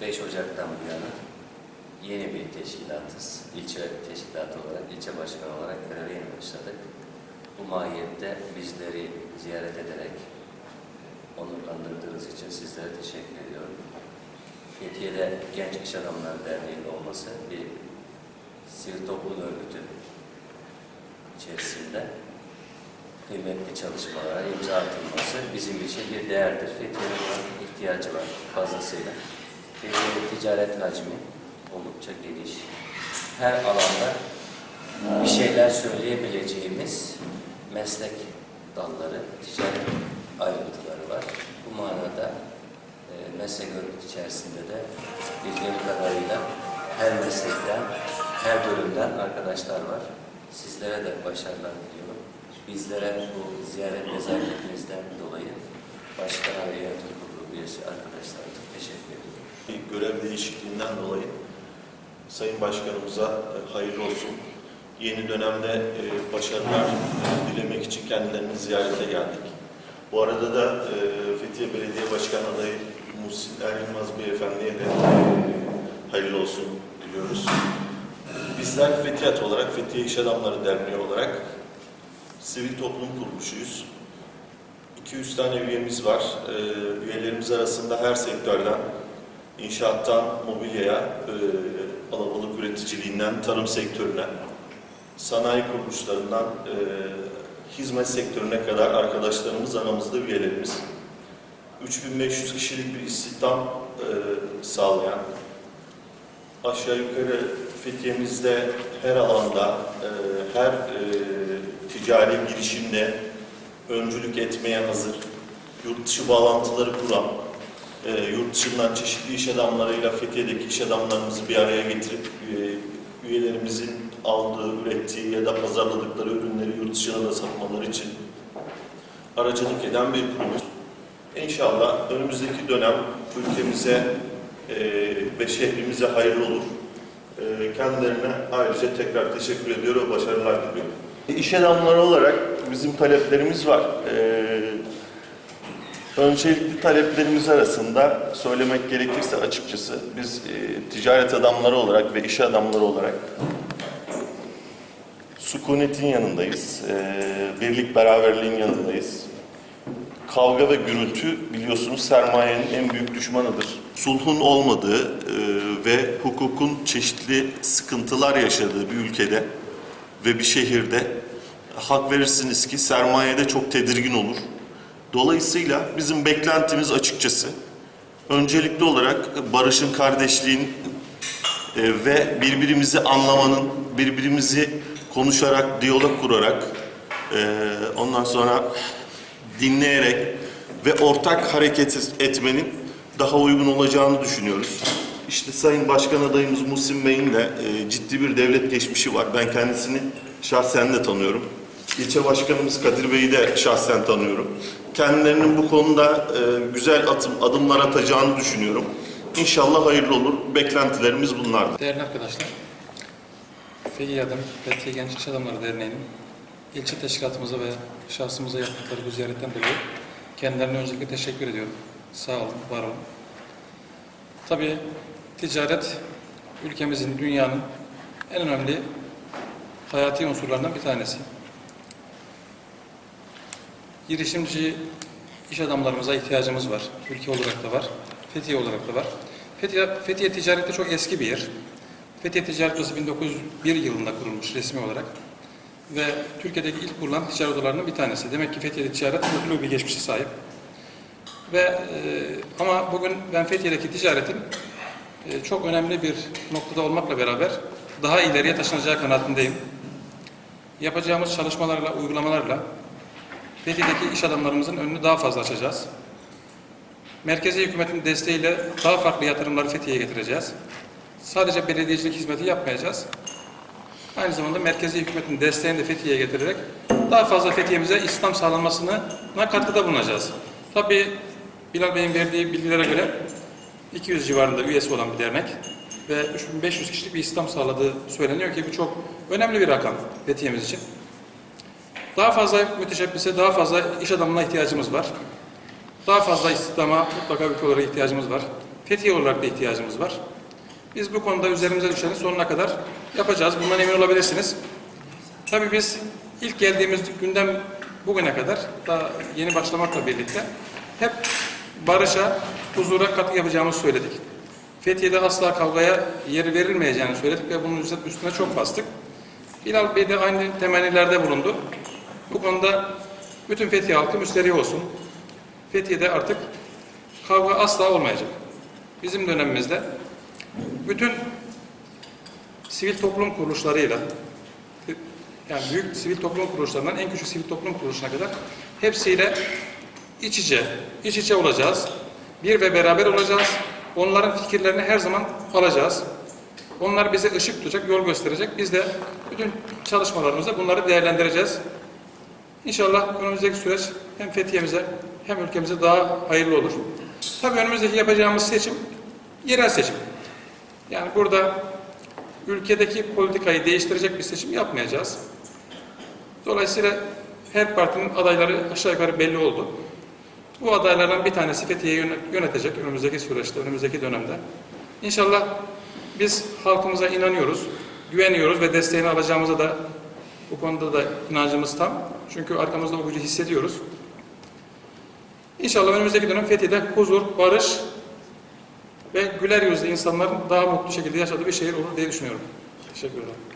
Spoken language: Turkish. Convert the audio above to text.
5 Ocak'tan bu yana yeni bir teşkilatız. İlçe teşkilatı olarak, ilçe başkanı olarak göreve yeni başladık. Bu mahiyette bizleri ziyaret ederek onurlandırdığınız için sizlere teşekkür ediyorum. Fethiye'de Genç İş Adamları Derneği'nin olması bir sivil toplum örgütü içerisinde kıymetli çalışmalara imza atılması bizim için bir değerdir. Fethiye'nin ihtiyacı var fazlasıyla. Ticaret hacmi oldukça geniş. Her alanda bir şeyler söyleyebileceğimiz meslek dalları, ticaret ayrıntıları var. Bu manada e, meslek örgütü içerisinde de bildiğim kadarıyla her meslekten, her bölümden arkadaşlar var. Sizlere de başarılar diliyorum. Bizlere bu ziyaret nezaketinizden dolayı başkana ve yönetim kurulu üyesi arkadaşlarımıza teşekkür ediyorum. Bir görev değişikliğinden dolayı Sayın Başkanımıza e, hayırlı olsun. Yeni dönemde e, başarılar e, dilemek için kendilerini ziyarete geldik. Bu arada da Fethiye Belediye Başkanı adayı Muhsin Er Beyefendi'ye de hayırlı olsun diliyoruz. Bizler Fethiyat olarak, Fethiye İş Adamları Derneği olarak sivil toplum kuruluşuyuz. 200 tane üyemiz var. Üyelerimiz arasında her sektörden İnşaattan mobilyaya, e, alabalık üreticiliğinden tarım sektörüne, sanayi kuruluşlarından e, hizmet sektörüne kadar arkadaşlarımız aramızda üyelerimiz. 3500 kişilik bir istihdam e, sağlayan, aşağı yukarı Fethiye'mizde her alanda, e, her e, ticari girişimde öncülük etmeye hazır, yurt dışı bağlantıları kuran, e, yurt dışından çeşitli iş adamlarıyla Fethiye'deki iş adamlarımızı bir araya getirip e, üyelerimizin aldığı, ürettiği ya da pazarladıkları ürünleri yurt dışına da satmaları için aracılık eden bir kuruluş. İnşallah önümüzdeki dönem ülkemize e, ve şehrimize hayırlı olur. E, kendilerine ayrıca tekrar teşekkür ediyor ve başarılar diliyorum. İş adamları olarak bizim taleplerimiz var. E, Öncelikli taleplerimiz arasında söylemek gerekirse açıkçası biz e, ticaret adamları olarak ve iş adamları olarak sükunetin yanındayız, e, birlik beraberliğin yanındayız. Kavga ve gürültü biliyorsunuz sermayenin en büyük düşmanıdır. Sulhun olmadığı e, ve hukukun çeşitli sıkıntılar yaşadığı bir ülkede ve bir şehirde hak verirsiniz ki sermayede çok tedirgin olur. Dolayısıyla bizim beklentimiz açıkçası öncelikli olarak barışın, kardeşliğin e, ve birbirimizi anlamanın, birbirimizi konuşarak, diyalog kurarak, e, ondan sonra dinleyerek ve ortak hareket etmenin daha uygun olacağını düşünüyoruz. İşte Sayın Başkan adayımız Muhsin Bey'in de e, ciddi bir devlet geçmişi var. Ben kendisini şahsen de tanıyorum. İlçe Başkanımız Kadir Bey'i de şahsen tanıyorum. Kendilerinin bu konuda e, güzel atım, adımlar atacağını düşünüyorum. İnşallah hayırlı olur. Beklentilerimiz bunlardır. Değerli arkadaşlar, Fethiye Adım, Fethiye Genç İş Adamları Derneği'nin ilçe teşkilatımıza ve şahsımıza yaptıkları bu ziyaretten dolayı kendilerine öncelikle teşekkür ediyorum. Sağ olun, var olun. Tabii ticaret ülkemizin, dünyanın en önemli hayati unsurlarından bir tanesi. Girişimci iş adamlarımıza ihtiyacımız var. Ülke olarak da var, Fethiye olarak da var. Fethiye, Fethiye ticarette çok eski bir yer. Fethiye Ticaret Odası 1901 yılında kurulmuş resmi olarak. Ve Türkiye'deki ilk kurulan ticaret odalarının bir tanesi. Demek ki Fethiye'de ticaret mutlu bir geçmişe sahip. Ve e, ama bugün ben Fethiye'deki ticaretin e, çok önemli bir noktada olmakla beraber daha ileriye taşınacağı kanaatindeyim. Yapacağımız çalışmalarla, uygulamalarla Fethiye'deki iş adamlarımızın önünü daha fazla açacağız. Merkezi hükümetin desteğiyle daha farklı yatırımları Fethiye'ye getireceğiz. Sadece belediyecilik hizmeti yapmayacağız. Aynı zamanda merkezi hükümetin desteğini de Fethiye'ye getirerek daha fazla Fethiye'mize İslam sağlanmasına katkıda bulunacağız. Tabii Bilal Bey'in verdiği bilgilere göre 200 civarında üyesi olan bir dernek ve 3500 kişilik bir İslam sağladığı söyleniyor ki bu çok önemli bir rakam Fethiye'miz için. Daha fazla müteşebbise, daha fazla iş adamına ihtiyacımız var. Daha fazla istihdama mutlaka ülke olarak ihtiyacımız var. Fethiye olarak da ihtiyacımız var. Biz bu konuda üzerimize düşeni sonuna kadar yapacağız. Bundan emin olabilirsiniz. Tabii biz ilk geldiğimiz günden bugüne kadar daha yeni başlamakla birlikte hep barışa, huzura katkı yapacağımızı söyledik. Fethiye'de asla kavgaya yer verilmeyeceğini söyledik ve bunun üstüne çok bastık. Bilal Bey de aynı temennilerde bulundu. Bu konuda bütün Fethiye halkı müsterih olsun. Fethiye'de artık kavga asla olmayacak. Bizim dönemimizde bütün sivil toplum kuruluşlarıyla yani büyük sivil toplum kuruluşlarından en küçük sivil toplum kuruluşuna kadar hepsiyle iç içe, iç içe olacağız. Bir ve beraber olacağız. Onların fikirlerini her zaman alacağız. Onlar bize ışık tutacak, yol gösterecek. Biz de bütün çalışmalarımızda bunları değerlendireceğiz. İnşallah önümüzdeki süreç hem Fethiye'mize hem ülkemize daha hayırlı olur. Tabii önümüzdeki yapacağımız seçim yerel seçim. Yani burada ülkedeki politikayı değiştirecek bir seçim yapmayacağız. Dolayısıyla her partinin adayları aşağı yukarı belli oldu. Bu adaylardan bir tanesi Fethiye'yi yönetecek önümüzdeki süreçte, önümüzdeki dönemde. İnşallah biz halkımıza inanıyoruz, güveniyoruz ve desteğini alacağımıza da bu konuda da inancımız tam. Çünkü arkamızda o gücü hissediyoruz. İnşallah önümüzdeki dönem Fethiye'de huzur, barış ve güler yüzlü insanların daha mutlu şekilde yaşadığı bir şehir olur diye düşünüyorum. Teşekkür ederim.